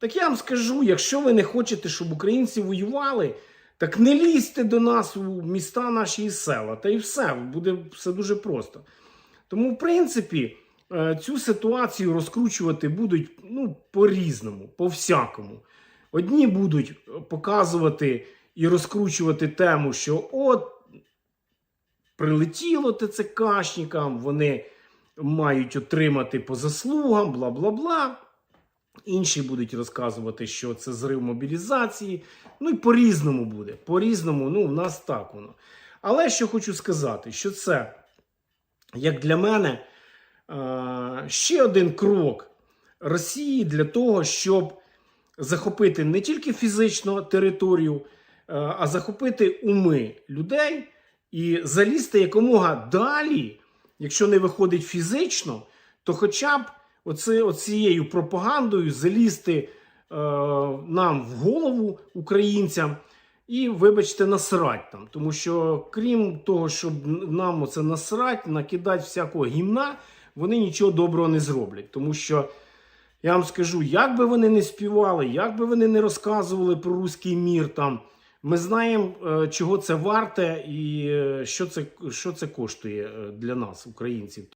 Так я вам скажу: якщо ви не хочете, щоб українці воювали, так не лізьте до нас у міста наші і села. Та і все, буде все дуже просто. Тому, в принципі, е, цю ситуацію розкручувати будуть ну, по-різному, по-всякому. Одні будуть показувати і розкручувати тему, що от прилетіло ТЦКшникам, вони мають отримати по заслугам, бла бла бла. Інші будуть розказувати, що це зрив мобілізації. Ну і по-різному буде. По-різному, ну, в нас так воно. Але що хочу сказати, що це, як для мене, ще один крок Росії для того, щоб захопити не тільки фізично територію, а захопити уми людей і залізти якомога далі, якщо не виходить фізично, то хоча б оце, оцією пропагандою залізти е, нам в голову українцям. І, вибачте, насрать там. Тому що, крім того, щоб нам оце насрать, накидати всякого гімна, вони нічого доброго не зроблять. Тому що я вам скажу, як би вони не співали, як би вони не розказували про руський мір там. Ми знаємо, е, чого це варте і е, що це, що це коштує е, для нас, українців.